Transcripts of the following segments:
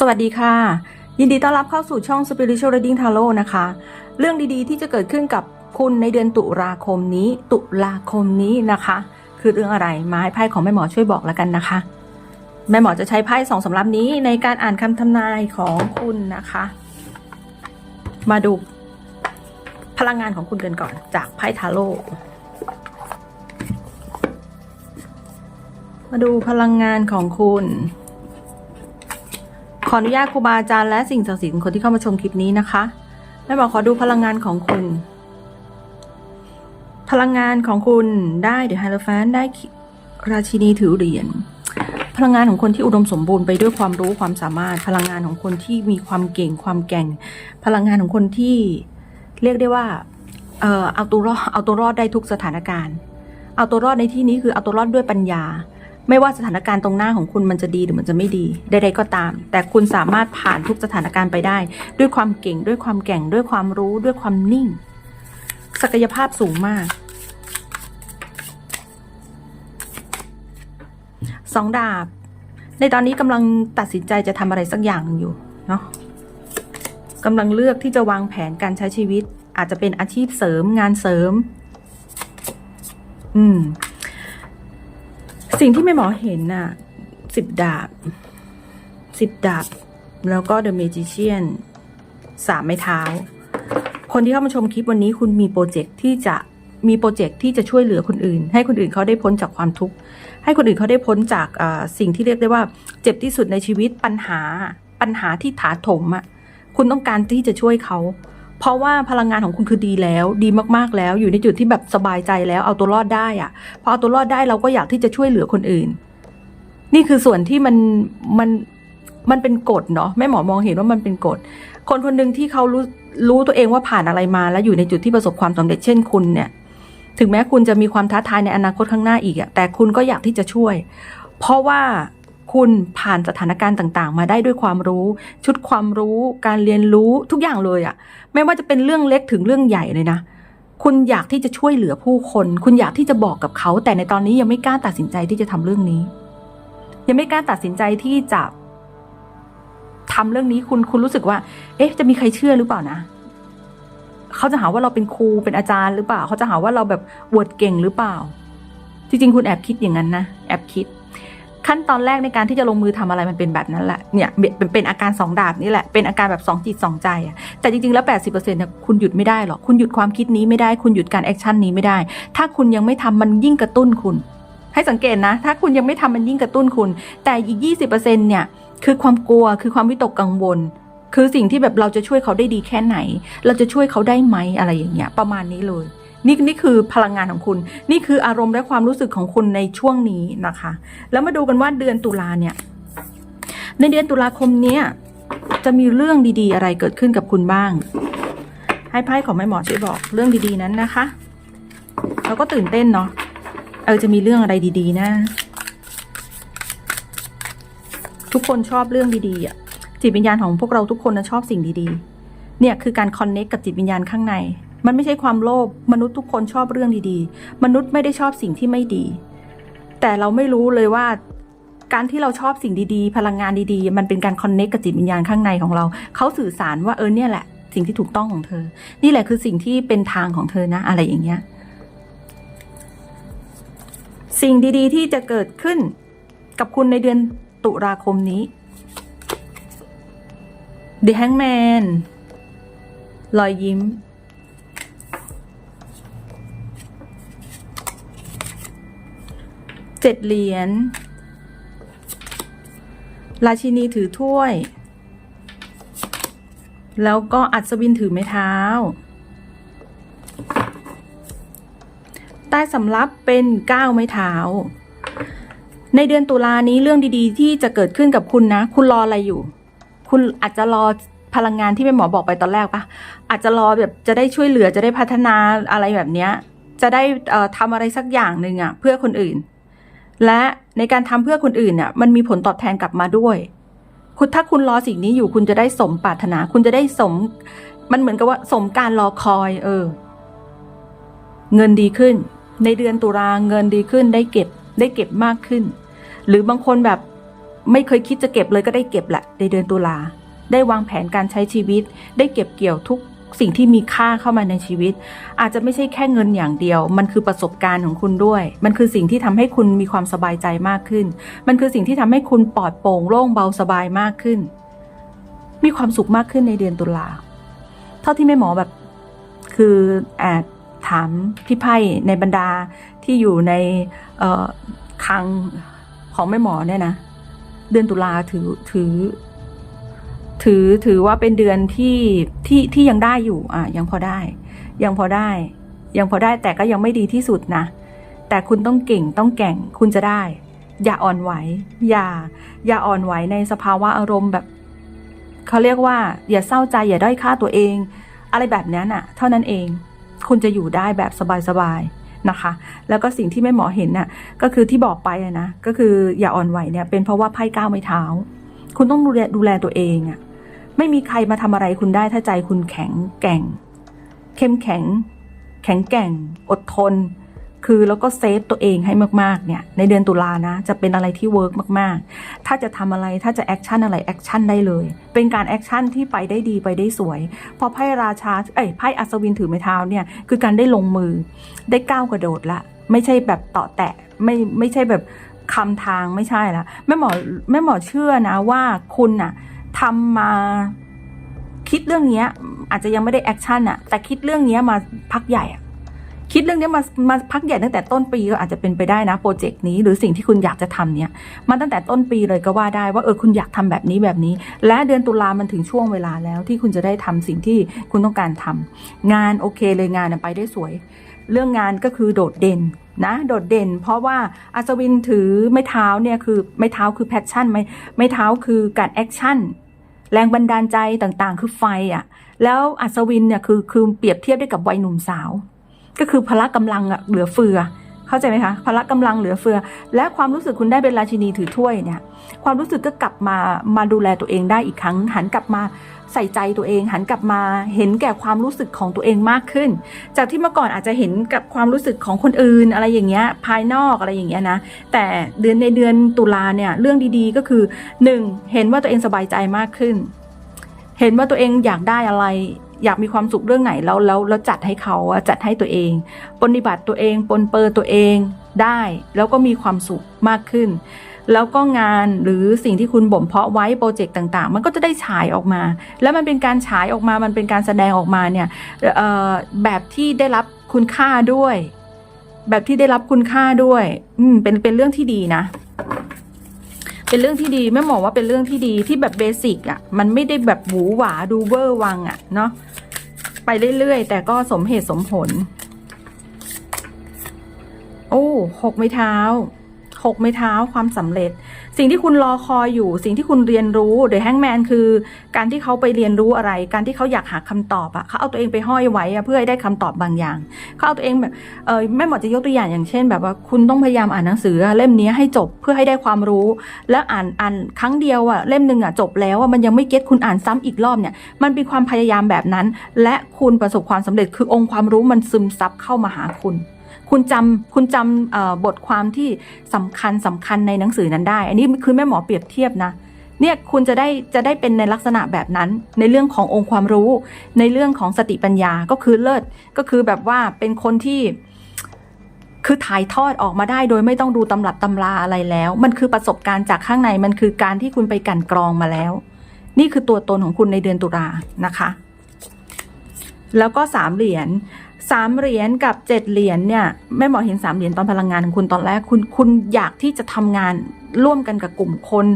สวัสดีค่ะ ยินดีต้อนรับเข้าสู่ช่อง Spiritual Reading Tarot นะคะ เรื่องดีๆที่จะเกิดขึ้นกับคุณในเดือนตุลาคมนี้ ตุลาคมนี้นะคะ คือเรื่องอะไรมาให้ไพ่ของแม่หมอช่วยบอกแล้วกันนะคะ แม่หมอจะใช้ไพ่สองสำรับนี้ในการอ่านคำทำนายของคุณนะคะ มาดูพลังงานของคุณกันก่อนจากไพ่ทาโร่มาดูพลังงานของคุณ ขออนุญาตครูบาอาจารย์และสิ่งศักดิ์สิทธิ์คนที่เข้ามาชมคลิปนี้นะคะแม่บอกขอดูพลังงานของคุณ พลังงานของคุณได้เดี๋ยวไฮโลแฟนได้ราชินีถือเหรียญพลังงานของคนที่อุดมสมบูรณ์ไปด้วยความรู้ความสามารถ พลังงานของคนที่มีความเก่งความแก่ง พลังงานของคนที่เรียกได้ว่าเอ่อเอาตัวรอดเอาตัวรอดได้ทุกสถานการณ์ เอาตัวรอดในที่นี้คือเอาตัวรอดด้วยปัญญา ไม่ว่าสถานการณ์ตรงหน้าของคุณมันจะดีหรือมันจะไม่ดีใดๆก็ตาม แต่คุณสามารถผ่านทุกสถานการณ์ไปได้ ด้วยความเก่งด้วยความแกร่งด้วยความรู้ด้วยความนิ่ง ศักยภาพสูงมากสองดาบ ในตอนนี้กำลังตัดสินใจจะทำอะไรสักอย่างหนึ่งอยู่เนาะกำลังเลือกที่จะวางแผนการใช้ชีวิต อาจจะเป็นอาชีพเสริมงานเสริม อืม สิ่งที่แม่หมอเห็นน่ะสิบดาบสิบดาบ แล้วก็ The Magician สามไม้เท้า คนที่เข้ามาชมคลิปวันนี้คุณมีโปรเจกต์ที่จะมีโปรเจกต์ที่จะช่วยเหลือคนอื่น ให้คนอื่นเขาได้พ้นจากความทุกข์ ให้คนอื่นเขาได้พ้นจากสิ่งที่เรียกได้ว่า เจ็บที่สุดในชีวิตปัญหาปัญหาที่ถาโถมอะคุณต้องการที่จะช่วยเขา เพราะว่าพลังงานของคุณคือดีแล้ว ดีมากๆแล้ว อยู่ในจุดที่แบบสบายใจแล้วเอาตัวรอดได้อะพอเอาตัวรอดได้เราก็อยากที่จะช่วยเหลือคนอื่น นี่คือส่วนที่มันมันมันเป็นกฎเนาะแม่หมอมองเห็นว่ามันเป็นกฎคนคนหนึ่งที่เขารู้รู้ตัวเองว่าผ่านอะไรมา แล้วอยู่ในจุดที่ประสบความสำเร็จเช่นคุณเนี่ย ถึงแม้คุณจะมีความท้าทายในอนาคตข้างหน้าอีกอะแต่คุณก็อยากที่จะช่วย เพราะว่า คุณผ่านสถานการณ์ต่างๆ มาได้ด้วยความรู้ ชุดความรู้ การเรียนรู้ทุกอย่างเลยอะไม่ว่าจะเป็นเรื่องเล็กถึงเรื่องใหญ่เลยนะ คุณอยากที่จะช่วยเหลือผู้คน คุณอยากที่จะบอกกับเขา แต่ในตอนนี้ยังไม่กล้าตัดสินใจที่จะทำเรื่องนี้ ยังไม่กล้าตัดสินใจที่จะทำเรื่องนี้คุณคุณรู้สึกว่า เอ๊ะ จะมีใครเชื่อหรือเปล่านะเขาจะหาว่าเราเป็นครูเป็นอาจารย์หรือเปล่า เขาจะหาว่าเราแบบอวดเก่งหรือเปล่า จริงๆ คุณแอบคิดอย่างนั้นนะแอบคิด ขั้นตอนแรกในการที่จะลงมือทำอะไรมันเป็นแบบนั้นแหละเนี่ยเป็นเป็นอาการสองดาบนี่แหละเป็นอาการแบบสองจิตสองใจอะแต่จริงๆแล้ว 80%เนี่ยคุณหยุดไม่ได้หรอกคุณหยุดความคิดนี้ไม่ได้คุณหยุดการแอคชั่นนี้ไม่ได้ ถ้าคุณยังไม่ทำมันยิ่งกระตุ้นคุณ ให้สังเกตนะ ถ้าคุณยังไม่ทำมันยิ่งกระตุ้นคุณ แต่อีก 20%เนี่ยคือความกลัวคือความวิตกกังวลคือสิ่งที่แบบเราจะช่วยเขาได้ดีแค่ไหน เราจะช่วยเขาได้ไหมอะไรอย่างเงี้ยประมาณนี้เลย นี่นี่คือพลังงานของคุณ นี่คืออารมณ์และความรู้สึกของคุณในช่วงนี้นะคะ แล้วมาดูกันว่าเดือนตุลาเนี่ย ในเดือนตุลาคมเนี้ยจะมีเรื่องดีๆ อะไรเกิดขึ้นกับคุณบ้าง ให้ไพ่ของแม่หมอช่วยบอกเรื่องดีๆนั้นนะคะเราก็ตื่นเต้นเนาะ เออจะมีเรื่องอะไรดี ๆ นะ ทุกคนชอบเรื่องดีๆอะจิตวิญญาณของพวกเราทุกคนนะชอบสิ่งดีๆ เนี่ยคือการคอนเน็กกับจิตวิญญาณข้างใน มันไม่ใช่ความโลภมนุษย์ทุกคนชอบเรื่องดีๆ มนุษย์ไม่ได้ชอบสิ่งที่ไม่ดี แต่เราไม่รู้เลยว่า การที่เราชอบสิ่งดีๆ พลังงานดีๆ มันเป็นการคอนเน็กกับจิตวิญญาณข้างในของเรา เขาสื่อสารว่าเออเนี่ยแหละ สิ่งที่ถูกต้องของเธอ นี่แหละคือสิ่งที่เป็นทางของเธอนะ อะไรอย่างเงี้ยสิ่งดีๆ ที่จะเกิดขึ้นกับคุณในเดือนตุลาคมนี้ The Hangman รอยยิ้ม เจ็ดเหรียญ ราชินีถือถ้วย แล้วก็อัศวินถือไม้เท้า ใต้สำรับเป็นก้าวไม้เท้า ในเดือนตุลานี้เรื่องดีๆ ที่จะเกิดขึ้นกับคุณนะ คุณรออะไรอยู่ คุณอาจจะรอพลังงานที่แม่หมอบอกไปตอนแรกปะอาจจะรอแบบจะได้ช่วยเหลือจะได้พัฒนาอะไรแบบเนี้ยจะได้เอ่อทำอะไรสักอย่างหนึ่งอะ เพื่อคนอื่น และในการทำเพื่อคนอื่นเนี่ยมันมีผลตอบแทนกลับมาด้วย คุณถ้าคุณรอสิ่งนี้อยู่คุณจะได้สมปรารถนา คุณจะได้สม มันเหมือนกับว่าสมการรอคอย เออ เงินดีขึ้น ในเดือนตุลาเงินดีขึ้น ได้เก็บ ได้เก็บมากขึ้น หรือบางคนแบบไม่เคยคิดจะเก็บเลยก็ได้เก็บแหละในเดือนตุลาได้วางแผนการใช้ชีวิต ได้เก็บเกี่ยวทุก สิ่งที่มีค่าเข้ามาในชีวิต อาจจะไม่ใช่แค่เงินอย่างเดียว มันคือประสบการณ์ของคุณด้วย มันคือสิ่งที่ทำให้คุณมีความสบายใจมากขึ้น มันคือสิ่งที่ทำให้คุณปลอดโปร่งโล่งเบาสบายมากขึ้น มีความสุขมากขึ้นในเดือนตุลาเท่าที่แม่หมอแบบ คือแอบถามพี่ไพ่ในบรรดาที่อยู่ในคลังของแม่หมอเนี่ยนะ เดือนตุลาถือถือ ถือถือว่าเป็นเดือนที่ที่ที่ยังได้อยู่ อะ ยังพอได้ ยังพอได้ ยังพอได้แต่ก็ยังไม่ดีที่สุดนะ แต่คุณต้องเก่งต้องแก่งคุณจะได้ อย่าอ่อนไหว อย่า อย่าอ่อนไหวในสภาวะอารมณ์แบบเขาเรียกว่า อย่าเศร้าใจอย่าด้อยค่าตัวเอง อะไรแบบนั้นอะ เท่านั้นเอง คุณจะอยู่ได้แบบสบายๆนะคะ แล้วก็สิ่งที่แม่หมอเห็นน่ะ ก็คือที่บอกไปนะก็คืออย่าอ่อนไหวเนี่ยเป็นเพราะว่าไพ่ก้าวไม่เท้า คุณต้องดูแลดูแลตัวเองอะ ไม่มีใครมาทำอะไรคุณได้ถ้าใจคุณแข็งแกร่ง เข้มแข็ง แข็งแกร่ง อดทน คือแล้วก็เซฟตัวเองให้มากๆเนี่ย ในเดือนตุลานะ จะเป็นอะไรที่เวิร์กมากๆ ถ้าจะทำอะไรถ้าจะแอคชั่นอะไรแอคชั่นได้เลย เป็นการแอคชั่นที่ไปได้ดีไปได้สวย พอไพ่ราชา เอ้ยไพ่อัศวินถือไม้เท้าเนี่ย คือการได้ลงมือ ได้ก้าวกระโดดละ ไม่ใช่แบบต่อแตะ ไม่ไม่ใช่แบบคำทางไม่ใช่ละแม่หมอแม่หมอเชื่อนะว่าคุณน่ะ ทำมาคิดเรื่องเนี้ยอาจจะยังไม่ได้แอคชั่นอะแต่คิดเรื่องเนี้ยมาพักใหญ่อะคิดเรื่องนี้มามาพักใหญ่ตั้งแต่ต้นปีก็อาจจะเป็นไปได้นะโปรเจกต์นี้หรือสิ่งที่คุณอยากจะทำเนี้ยมาตั้งแต่ต้นปีเลยก็ว่าได้ว่าเออคุณอยากทำแบบนี้แบบนี้ และเดือนตุลามันถึงช่วงเวลาแล้วที่คุณจะได้ทำสิ่งที่คุณต้องการทำงานโอเคเลยงานไปได้สวย เรื่องงานก็คือโดดเด่นนะโดดเด่น เพราะว่าอัศวินถือไม้เท้าเนี่ยคือไม้เท้าคือแพชชั่นไม้ไม้เท้าคือการแอคชั่นแรงบันดาลใจต่างๆ คือไฟอะ แล้วอัศวินเนี่ยคือคือเปรียบเทียบได้กับวัยหนุ่มสาว ก็คือพละกำลังอะเหลือเฟือ เข้าใจไหมคะพละกำลังเหลือเฟือ และความรู้สึกคุณได้เป็นราชินีถือถ้วยเนี่ย ความรู้สึกก็กลับมามาดูแลตัวเองได้อีกครั้ง หันกลับมา ใส่ใจตัวเองหันกลับมาเห็นแก่ความรู้สึกของตัวเองมากขึ้น จากที่เมื่อก่อนอาจจะเห็นกับความรู้สึกของคนอื่นอะไรอย่างเงี้ยภายนอกอะไรอย่างเงี้ยนะแต่เดือนในเดือนตุลาเนี่ยเรื่องดีๆก็คือหนึ่งเห็นว่าตัวเองสบายใจมากขึ้น เห็นว่าตัวเองอยากได้อะไรอยากมีความสุขเรื่องไหนแล้วแล้วแล้วจัดให้เขาจัดให้ตัวเอง ปฏิบัติตัวเองปนเปื้อตัวเองได้ แล้วก็มีความสุขมากขึ้น แล้วก็งานหรือสิ่งที่คุณบ่มเพาะไว้โปรเจกต์ต่างๆ มันก็จะได้ฉายออกมา แล้วมันเป็นการฉายออกมามันเป็นการแสดงออกมาเนี่ยแบบที่ได้รับคุณค่าด้วย แบบที่ได้รับคุณค่าด้วย อืมเป็นเป็นเรื่องที่ดีนะเป็นเรื่องที่ดีแม่หมอว่าเป็นเรื่องที่ดีที่แบบเบสิกอะมันไม่ได้แบบหวือหวาดูเวอร์วังอะเนาะไปเรื่อยๆ แต่ก็สมเหตุสมผล โอ้หกไม้เท้า หกไม้เท้าความสำเร็จ สิ่งที่คุณรอคอยอยู่ สิ่งที่คุณเรียนรู้เดอะแฮงแมนคือ การที่เขาไปเรียนรู้อะไร การที่เขาอยากหาคำตอบอะเขาเอาตัวเองไปห้อยไว้อะเพื่อให้ได้คำตอบบางอย่าง เขาเอาตัวเองแบบเออแม่หมอจะยกตัวอย่างอย่างเช่น แบบว่าคุณต้องพยายามอ่านหนังสือเล่มนี้ให้จบเพื่อให้ได้ความรู้ แล้วอ่านอ่านครั้งเดียวอะเล่มหนึ่งอะจบแล้วอะมันยังไม่เก็ตคุณอ่านซ้ำอีกรอบเนี่ยมันเป็นความพยายามแบบนั้น และคุณประสบความสำเร็จคือองค์ความรู้มันซึมซับเข้ามาหาคุณ คุณจำคุณจำบทความที่สำคัญสำคัญในหนังสือนั้นได้ อันนี้คือแม่หมอเปรียบเทียบนะเนี่ยคุณจะได้จะได้เป็นในลักษณะแบบนั้นในเรื่องขององค์ความรู้ ในเรื่องของสติปัญญาก็คือเลิศก็คือแบบว่าเป็นคนที่ คือถ่ายทอดออกมาได้โดยไม่ต้องดูตำรับตำราอะไรแล้ว มันคือประสบการณ์จากข้างในมันคือการที่คุณไปกันกรองมาแล้ว นี่คือตัวตนของคุณในเดือนตุลานะคะ แล้วก็สามเหรียญ สามเหรียญกับเจ็ดเหรียญเนี่ยแม่หมอเห็นสามเหรียญตอนพลังงานของคุณตอนแรกคุณคุณอยากที่จะทำงานร่วมกันกับกลุ่มคน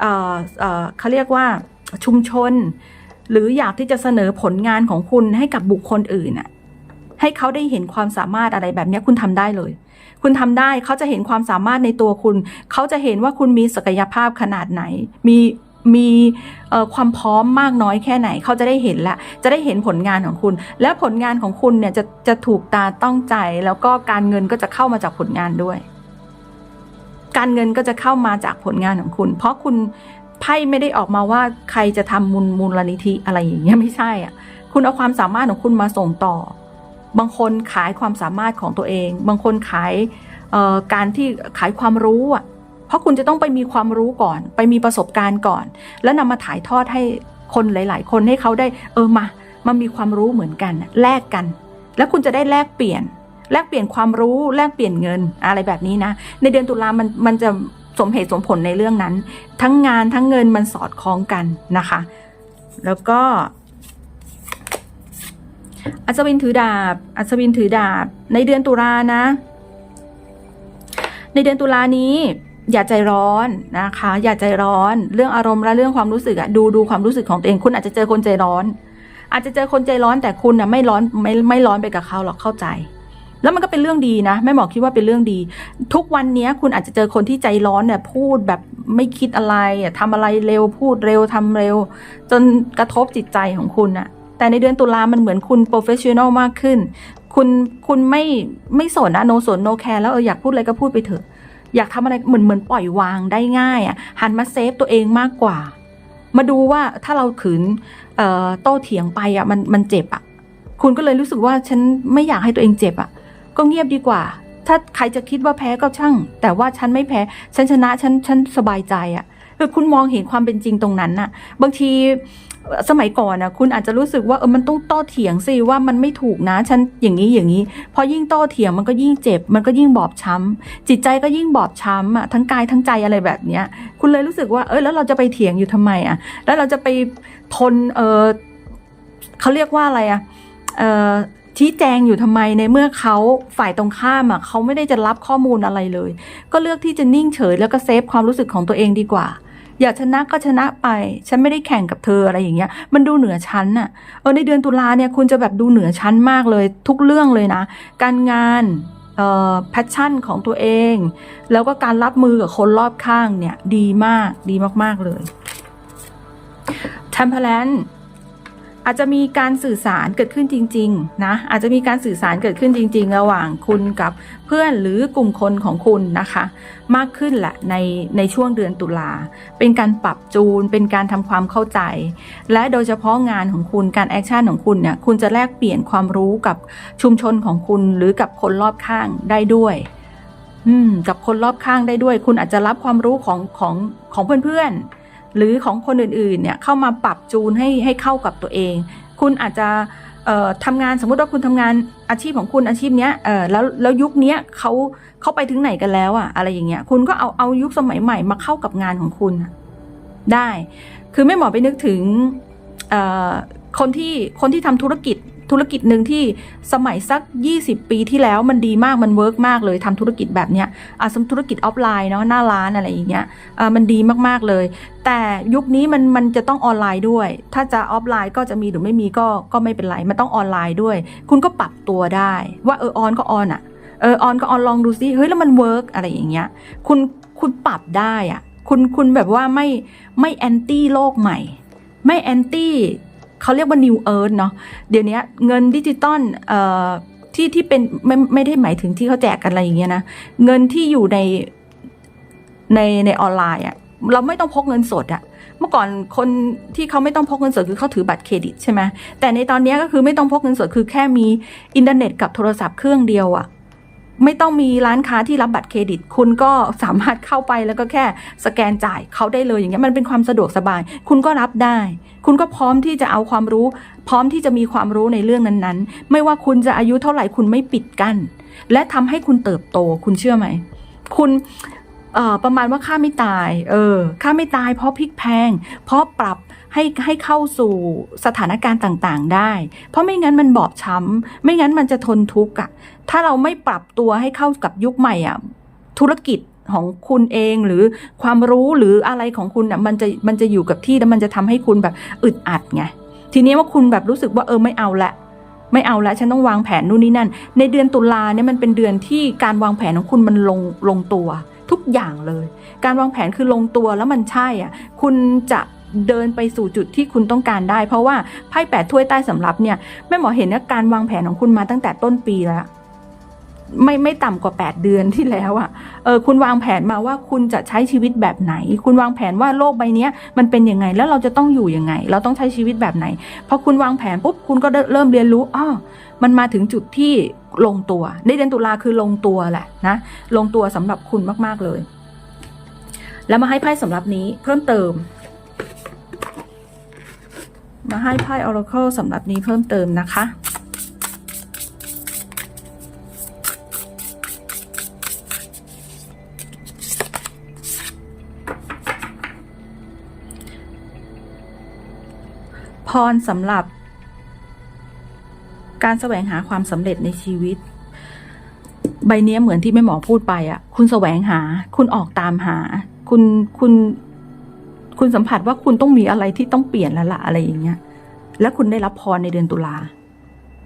เอ่อเอ่อเขาเรียกว่าชุมชน หรืออยากที่จะเสนอผลงานของคุณให้กับบุคคลอื่นน่ะให้เขาได้เห็นความสามารถอะไรแบบนี้คุณทำได้เลย คุณทำได้เขาจะเห็นความสามารถในตัวคุณ เขาจะเห็นว่าคุณมีศักยภาพขนาดไหน มี มีความพร้อมมากน้อยแค่ไหนเขาจะได้เห็นละจะได้เห็นผลงานของคุณ และผลงานของคุณเนี่ยจะจะถูกตาต้องใจ แล้วก็การเงินก็จะเข้ามาจากผลงานด้วย การเงินก็จะเข้ามาจากผลงานของคุณ เพราะคุณไพ่ไม่ได้ออกมาว่าใครจะทำมูลมูลนิธิอะไรอย่างเงี้ยไม่ใช่อะคุณเอาความสามารถของคุณมาส่งต่อ บางคนขายความสามารถของตัวเอง บางคนขายการที่ขายความรู้อะ เพราะคุณจะต้องไปมีความรู้ก่อน ไปมีประสบการณ์ก่อน แล้วนำมาถ่ายทอดให้คนหลาย ๆ คนให้เขาได้เออมามามีความรู้เหมือนกันแลกกัน แล้วคุณจะได้แลกเปลี่ยน แลกเปลี่ยนความรู้แลกเปลี่ยนเงินอะไรแบบนี้นะ ในเดือนตุลามันมันจะสมเหตุสมผลในเรื่องนั้น ทั้งงานทั้งเงินมันสอดคล้องกันนะคะ แล้วก็อัศวินถือดาบ อัศวินถือดาบ ในเดือนตุลานะ ในเดือนตุลานี้ อย่าใจร้อนนะคะ อย่าใจร้อน เรื่องอารมณ์และเรื่องความรู้สึกอะดูดูความรู้สึกของตัวเอง คุณอาจจะเจอคนใจร้อน อาจจะเจอคนใจร้อนแต่คุณนะไม่ร้อนไม่ไม่ร้อนไปกับเขาหรอกเข้าใจ แล้วมันก็เป็นเรื่องดีนะแม่หมอคิดว่าเป็นเรื่องดี ทุกวันนี้คุณอาจจะเจอคนที่ใจร้อนเนี่ยพูดแบบไม่คิดอะไรอะทำอะไรเร็วพูดเร็วทำเร็ว จนกระทบจิตใจของคุณอะแต่ในเดือนตุลามันเหมือนคุณโปรเฟชชั่นอลมากขึ้น คุณคุณไม่ไม่สนนะโนสนโนแคร์แล้วเอออยากพูดอะไรก็พูดไปเถอะ อยากทำอะไรเหมือนเหมือนปล่อยวางได้ง่ายอะ่ะหันมาเซฟตัวเองมากกว่า มาดูว่าถ้าเราขืนเอ่อโต้เถียงไปอะ่ะมันมันเจ็บอะ่ะคุณก็เลยรู้สึกว่าฉันไม่อยากให้ตัวเองเจ็บอะ่ะ ก็เงียบดีกว่า ถ้าใครจะคิดว่าแพ้ก็ช่าง แต่ว่าฉันไม่แพ้ฉันชนะฉันฉันสบายใจอะ่ะคือคุณมองเห็นความเป็นจริงตรงนั้นน่ะ บางที สมัยก่อนนะคุณอาจจะรู้สึกว่าเออมันต้องโต้เถียงสิว่ามันไม่ถูกนะฉันอย่างนี้อย่างนี้พอยิ่งโต้เถียงมันก็ยิ่งเจ็บ มันก็ยิ่งบอบช้ำจิตใจก็ยิ่งบอบช้ำอะทั้งกายทั้งใจอะไรแบบเนี้ย คุณเลยรู้สึกว่าเออแล้วเราจะไปเถียงอยู่ทำไมอะ แล้วเราจะไปทนเออเขาเรียกว่าอะไรอะเออชี้แจงอยู่ทำไมในเมื่อเขาฝ่ายตรงข้ามอะเขาไม่ได้จะรับข้อมูลอะไรเลย ก็เลือกที่จะนิ่งเฉย แล้วก็เซฟความรู้สึกของตัวเองดีกว่า อยากชนะก็ชนะไป ฉันไม่ได้แข่งกับเธออะไรอย่างเงี้ย มันดูเหนือชั้นน่ะ เออในเดือนตุลาเนี่ยคุณจะแบบดูเหนือชั้นมากเลย ทุกเรื่องเลยนะ การงานเอ่อแพชชั่นของตัวเอง แล้วก็การรับมือกับคนรอบข้างเนี่ย ดีมากดีมากๆเลย Temperance อาจจะมีการสื่อสารเกิดขึ้นจริงๆนะอาจจะมีการสื่อสารเกิดขึ้นจริง ๆ ระหว่างคุณกับเพื่อนหรือกลุ่มคนของคุณนะคะ มากขึ้นแหละในในช่วงเดือนตุลาเป็นการปรับจูน เป็นการทำความเข้าใจ และโดยเฉพาะงานของคุณการแอคชั่นของคุณเนี่ยคุณจะแลกเปลี่ยนความรู้กับชุมชนของคุณหรือกับคนรอบข้างได้ด้วยกับคนรอบข้างได้ด้วย คุณอาจจะรับความรู้ของของของเพื่อน หรือของคนอื่นๆเนี่ยเข้ามาปรับจูนให้ให้เข้ากับตัวเอง คุณอาจจะทำงานสมมติว่าคุณทำงานอาชีพของคุณอาชีพเนี้ยแล้วแล้วยุคเนี้ยเขาเขาไปถึงไหนกันแล้วอะอะไรอย่างเงี้ยคุณก็เอาเอายุคสมัยใหม่มาเข้ากับงานของคุณได้ คือแม่หมอไปนึกถึงคนที่คนที่ทำธุรกิจ ธุรกิจหนึ่งที่สมัยสัก 20 ปีที่แล้วมันดีมากมันเวิร์กมากเลยทำธุรกิจแบบเนี้ยอะสมธุรกิจออฟไลน์เนาะหน้าร้านอะไรอย่างเงี้ยออมันดีมากๆเลย แต่ยุคนี้มันมันจะต้องออนไลน์ด้วย ถ้าจะออฟไลน์ก็จะมีหรือไม่มีก็ก็ไม่เป็นไรมันต้องออนไลน์ด้วย คุณก็ปรับตัวได้ ว่าเออออนก็ออนอะเออออนก็ออนลองดูซิเฮ้ยแล้วมันเวิร์กอะไรอย่างเงี้ยคุณคุณปรับได้อะคุณคุณแบบว่าไม่ไม่แอนตี้โลกใหม่ ไม่แอนตี้ เขาเรียกว่า New Earth เนาะเดี๋ยวนี้เงินดิจิตอลเอ่อที่ที่เป็นไม่ไม่ได้หมายถึงที่เขาแจกกันอะไรอย่างเงี้ยนะเงินที่อยู่ในในในออนไลน์อะเราไม่ต้องพกเงินสดอะเมื่อก่อนคนที่เขาไม่ต้องพกเงินสดคือเขาถือบัตรเครดิตใช่ไหมแต่ในตอนนี้ก็คือไม่ต้องพกเงินสดคือแค่มีอินเทอร์เน็ตกับโทรศัพท์เครื่องเดียวอะ ไม่ต้องมีร้านค้าที่รับบัตรเครดิต คุณก็สามารถเข้าไปแล้วก็แค่สแกนจ่ายเขาได้เลยอย่างเงี้ยมันเป็นความสะดวกสบาย คุณก็รับได้ คุณก็พร้อมที่จะเอาความรู้ พร้อมที่จะมีความรู้ในเรื่องนั้นๆ ไม่ว่าคุณจะอายุเท่าไหร่คุณไม่ปิดกั้นและทำให้คุณเติบโตคุณเชื่อไหม คุณเออประมาณว่าค่าไม่ตาย เออค่าไม่ตายเพราะพลิกแพง เพราะปรับ ให้ให้เข้าสู่สถานการณ์ต่างๆ ได้ เพราะไม่งั้นมันบอบช้ำ ไม่งั้นมันจะทนทุกข์อะ ถ้าเราไม่ปรับตัวให้เข้ากับยุคใหม่อะ ธุรกิจของคุณเองหรือความรู้หรืออะไรของคุณอะมันจะมันจะอยู่กับที่แล้วมันจะทำให้คุณแบบอึดอัดไง ทีนี้ว่าคุณแบบรู้สึกว่าเออไม่เอาละไม่เอาละฉันต้องวางแผนนู่นนี่นั่น ในเดือนตุลาเนี่ยมันเป็นเดือนที่การวางแผนของคุณมันลงลงตัว ทุกอย่างเลย การวางแผนคือลงตัวแล้วมันใช่อะ คุณจะ เดินไปสู่จุดที่คุณต้องการได้ เพราะว่าไพ่แปดถ้วยใต้สำรับเนี่ยแม่หมอเห็นว่าการวางแผนของคุณมาตั้งแต่ต้นปีแล้วไม่ไม่ต่ำกว่า 8 เดือนที่แล้วอะ่ะเออคุณวางแผนมาว่าคุณจะใช้ชีวิตแบบไหน คุณวางแผนว่าโลกใบนี้มันเป็นยังไงแล้วเราจะต้องอยู่ยังไง เราต้องใช้ชีวิตแบบไหนพอคุณวางแผนปุ๊บคุณก็เริ่มเรียนรู้อ้อมันมาถึงจุดที่ลงตัว ในเดือนตุลาคือลงตัวแหละนะลงตัวสำหรับคุณมาก ๆเลย แล้วมาให้ไพ่สำหรับนี้เพิ่มเติม มาให้ไพ่ Oracle สำหรับนี้เพิ่มเติมนะคะพรสำหรับ การแสวงหาความสำเร็จในชีวิต ใบเนี้ยเหมือนที่แม่หมอพูดไปอะ คุณแสวงหา คุณออกตามหา คุณคุณ คุณสัมผัสว่าคุณต้องมีอะไรที่ต้องเปลี่ยนแล้วล่ะอะไรอย่างเงี้ย และคุณได้รับพรในเดือนตุลา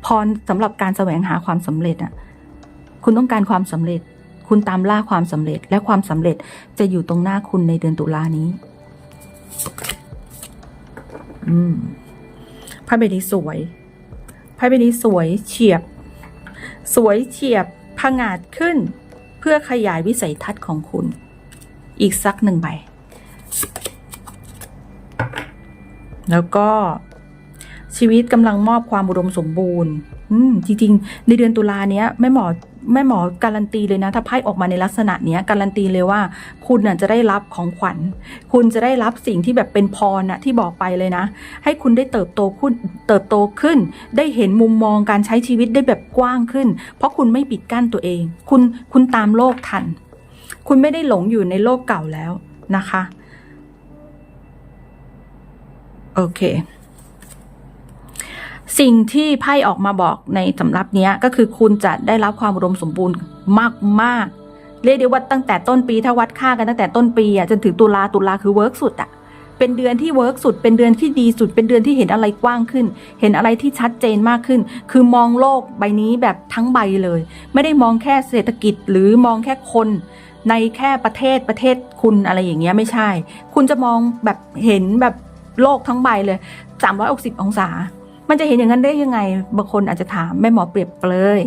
พรสำหรับการแสวงหาความสำเร็จอะ คุณต้องการความสำเร็จ คุณตามล่าความสำเร็จ และความสำเร็จจะอยู่ตรงหน้าคุณในเดือนตุลานี้ อืมไพ่ใบนี้สวยไพ่ใบนี้สวยเฉียบ สวยเฉียบผงาดขึ้น เพื่อขยายวิสัยทัศน์ของคุณ อีกสักหนึ่งใบ แล้วก็ชีวิตกำลังมอบความอุดมสมบูรณ์ อืมจริงๆ ในเดือนตุลาเนี้ยแม่หมอแม่หมอการันตีเลยนะ ถ้าไพ่ออกมาในลักษณะเนี้ยการันตีเลยว่า คุณน่ะจะได้รับของขวัญ คุณจะได้รับสิ่งที่แบบเป็นพรน่ะที่บอกไปเลยนะ ให้คุณได้เติบโตขึ้นเติบโตขึ้น ได้เห็นมุมมองการใช้ชีวิตได้แบบกว้างขึ้น เพราะคุณไม่ปิดกั้นตัวเอง คุณคุณตามโลกทัน คุณไม่ได้หลงอยู่ในโลกเก่าแล้วนะคะ โอเค สิ่งที่ไพ่ออกมาบอกในสำรับนี้ก็คือคุณจะได้รับความอุดมสมบูรณ์มากๆ เรียกได้ว่าตั้งแต่ต้นปีถ้าวัดค่ากันตั้งแต่ต้นปีอะจนถึงตุลาตุลาคือเวิร์กสุดอะเป็นเดือนที่เวิร์กสุด เป็นเดือนที่ดีสุด เป็นเดือนที่เห็นอะไรกว้างขึ้น เห็นอะไรที่ชัดเจนมากขึ้น คือมองโลกใบนี้แบบทั้งใบเลย ไม่ได้มองแค่เศรษฐกิจหรือมองแค่คน ในแค่ประเทศประเทศคุณอะไรอย่างเงี้ยไม่ใช่ คุณจะมองแบบเห็นแบบ โลกทั้งใบเลย 360 องศา มันจะเห็นอย่างนั้นได้ยังไง บางคนอาจจะถามแม่หมอเปรียบเปรย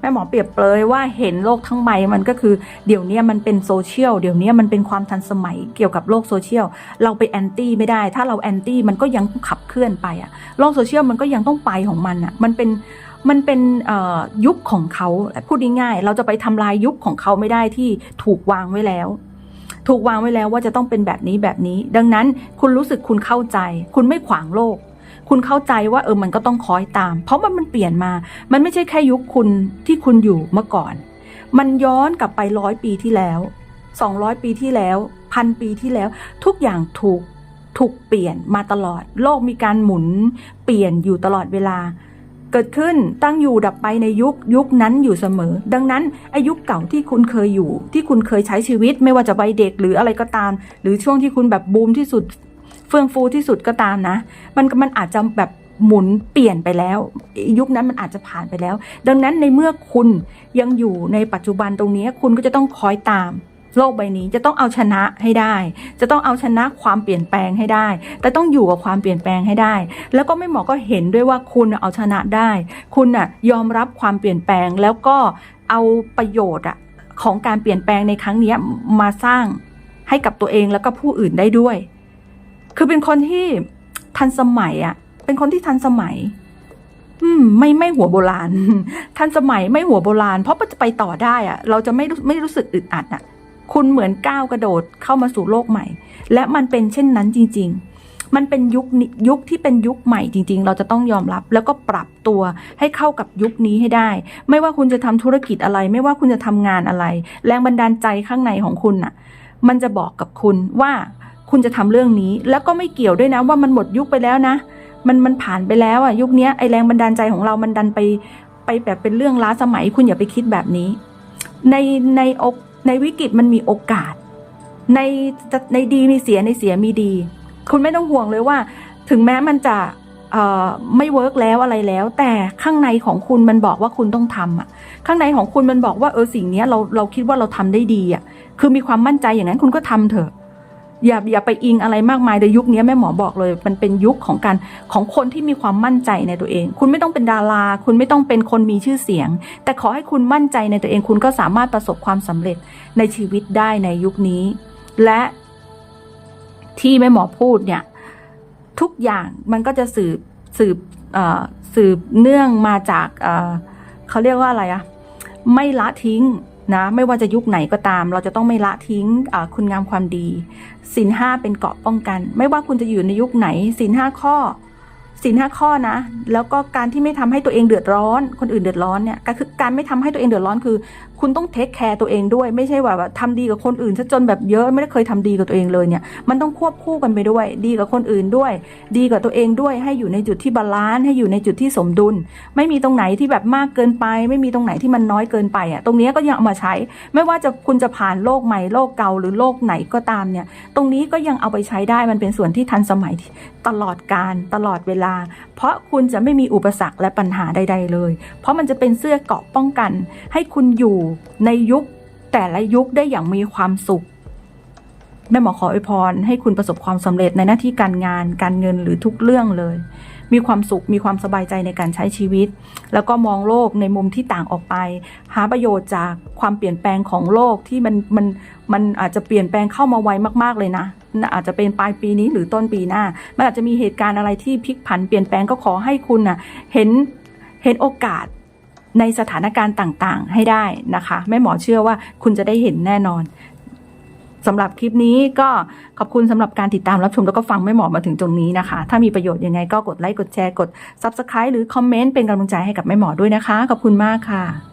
แม่หมอเปรียบเปรยว่าเห็นโลกทั้งใบมันก็คือเดี๋ยวนี้มันเป็นโซเชียลเดี๋ยวนี้มันเป็นความทันสมัยเกี่ยวกับโลกโซเชียลเราไปแอนตี้ไม่ได้ ถ้าเราแอนตี้มันก็ยังขับเคลื่อนไปอะโลกโซเชียลมันก็ยังต้องไปของมันอะมันเป็นมันเป็นยุคของเขาพูดง่ายๆเราจะไปทำลายยุคของเขาไม่ได้ที่ถูกวางไว้แล้ว ถูกวางไว้แล้วว่าจะต้องเป็นแบบนี้แบบนี้ ดังนั้นคุณรู้สึกคุณเข้าใจ คุณไม่ขวางโลก คุณเข้าใจว่าเออมันก็ต้องคอยตาม เพราะมันมันเปลี่ยนมา มันไม่ใช่แค่ยุคคุณที่คุณอยู่เมื่อก่อน มันย้อนกลับไปร้อยปีที่แล้วสองร้อยปีที่แล้วพันปีที่แล้ว ทุกอย่างถูกถูกเปลี่ยนมาตลอด โลกมีการหมุน เปลี่ยนอยู่ตลอดเวลา เกิดขึ้นตั้งอยู่ดับไปในยุคยุคนั้นอยู่เสมอ ดังนั้นอายุคเก่าที่คุณเคยอยู่ ที่คุณเคยใช้ชีวิต ไม่ว่าจะวัยเด็กหรืออะไรก็ตาม หรือช่วงที่คุณแบบบูมที่สุด เฟื่องฟูที่สุดก็ตามนะ มันมันอาจจะแบบหมุนเปลี่ยนไปแล้ว ยุคนั้นมันอาจจะผ่านไปแล้ว ดังนั้นในเมื่อคุณยังอยู่ในปัจจุบันตรงนี้คุณก็จะต้องคอยตาม โลกใบนี้จะต้องเอาชนะให้ได้ จะต้องเอาชนะความเปลี่ยนแปลงให้ได้ แต่ต้องอยู่กับความเปลี่ยนแปลงให้ได้ แล้วก็ไม่หมอก็เห็นด้วยว่าคุณเอาชนะได้ คุณน่ะยอมรับความเปลี่ยนแปลงแล้วก็เอาประโยชน์อะของการเปลี่ยนแปลงในครั้งนี้มาสร้างให้กับตัวเองแล้วก็ผู้อื่นได้ด้วย คือเป็นคนที่ทันสมัยอะเป็นคนที่ทันสมัย อืม ไม่ไม่หัวโบราณ ทันสมัยไม่หัวโบราณ เพราะมันจะไปต่อได้อะเราจะไม่ไม่รู้สึกอึดอัดอะ คุณเหมือนก้าวกระโดดเข้ามาสู่โลกใหม่ และมันเป็นเช่นนั้นจริง ๆ มันเป็นยุคยุคที่เป็นยุคใหม่จริง ๆ เราจะต้องยอมรับแล้วก็ปรับตัวให้เข้ากับยุคนี้ให้ได้ ไม่ว่าคุณจะทำธุรกิจอะไร ไม่ว่าคุณจะทำงานอะไร แรงบันดาลใจข้างในของคุณน่ะ มันจะบอกกับคุณว่าคุณจะทำเรื่องนี้ แล้วก็ไม่เกี่ยวด้วยนะว่ามันหมดยุคไปแล้วนะมันมันผ่านไปแล้วอะยุคนี้ไอแรงบันดาลใจของเรามันดันไปไปแบบเป็นเรื่องล้าสมัยคุณอย่าไปคิดแบบนี้ ในในอก ในวิกฤตมันมีโอกาส ในในดีมีเสียในเสียมีดี คุณไม่ต้องห่วงเลยว่า ถึงแม้มันจะไม่เวิร์กแล้วอะไรแล้ว แต่ข้างในของคุณมันบอกว่าคุณต้องทำอะ ข้างในของคุณมันบอกว่าเออสิ่งนี้เราเราคิดว่าเราทำได้ดีอะ คือมีความมั่นใจอย่างนั้นคุณก็ทำเถอะ อย่าอย่าไปอิงอะไรมากมายในยุคนี้แม่หมอบอกเลย มันเป็นยุคของการของคนที่มีความมั่นใจในตัวเอง คุณไม่ต้องเป็นดารา คุณไม่ต้องเป็นคนมีชื่อเสียง แต่ขอให้คุณมั่นใจในตัวเอง คุณก็สามารถประสบความสำเร็จในชีวิตได้ในยุคนี้ และที่แม่หมอพูดเนี่ย ทุกอย่างมันก็จะสืบสืบเอ่อสืบเนื่องมาจากเออเขาเรียกว่าอะไรอะไม่ละทิ้ง นะไม่ว่าจะยุคไหนก็ตาม เราจะต้องไม่ละทิ้งคุณงามความดีศีลห้าเป็นเกราะป้องกัน ไม่ว่าคุณจะอยู่ในยุคไหนศีลห้าข้อ ศีลห้าข้อนะ แล้วก็การที่ไม่ทำให้ตัวเองเดือดร้อน คนอื่นเดือดร้อนเนี่ยก็คือการไม่ทำให้ตัวเองเดือดร้อนคือ คุณต้องเทคแคร์ตัวเองด้วย ไม่ใช่ว่าแบบทำดีกับคนอื่นซะจนแบบเยอะไม่ได้เคยทำดีกับตัวเองเลยเนี่ย มันต้องควบคู่กันไปด้วย ดีกับคนอื่นด้วย ดีกับตัวเองด้วยให้อยู่ในจุดที่บาลานซ์ให้อยู่ในจุดที่สมดุล ไม่มีตรงไหนที่แบบมากเกินไป ไม่มีตรงไหนที่มันน้อยเกินไปอะตรงนี้ก็ยังเอามาใช้ ไม่ว่าจะคุณจะผ่านโลกใหม่โลกเก่าหรือโลกไหนก็ตามเนี่ย ตรงนี้ก็ยังเอาไปใช้ได้มันเป็นส่วนที่ทันสมัยตลอดการตลอดเวลาเพราะคุณจะไม่มีอุปสรรคและปัญหาใด ๆ เลย เพราะมันจะเป็นเสื้อเกราะป้องกัน ให้คุณอยู่ในยุคแต่ละยุคได้อย่างมีความสุข แม่หมอขออวยพร ให้คุณประสบความสำเร็จในหน้าที่การงาน การเงินหรือทุกเรื่องเลย มีความสุข มีความสบายใจในการใช้ชีวิต แล้วก็มองโลกในมุมที่ต่างออกไป หาประโยชน์จากความเปลี่ยนแปลงของโลกที่มันมันมันอาจจะเปลี่ยนแปลงเข้ามาไวมากๆเลยนะอาจจะเป็นปลายปีนี้หรือต้นปีหน้า มันอาจจะมีเหตุการณ์อะไรที่พลิกผันเปลี่ยนแปลงก็ขอให้คุณน่ะเห็นเห็นโอกาสในสถานการณ์ต่างๆ ให้ได้นะคะ แม่หมอเชื่อว่าคุณจะได้เห็นแน่นอน สำหรับคลิปนี้ก็ขอบคุณสำหรับการติดตามรับชมแล้วก็ฟังแม่หมอมาถึงตรงนี้นะคะ ถ้ามีประโยชน์ยังไงก็กดไลค์กดแชร์กด Subscribe หรือคอมเมนต์เป็นกำลังใจให้กับแม่หมอด้วยนะคะ ขอบคุณมากค่ะ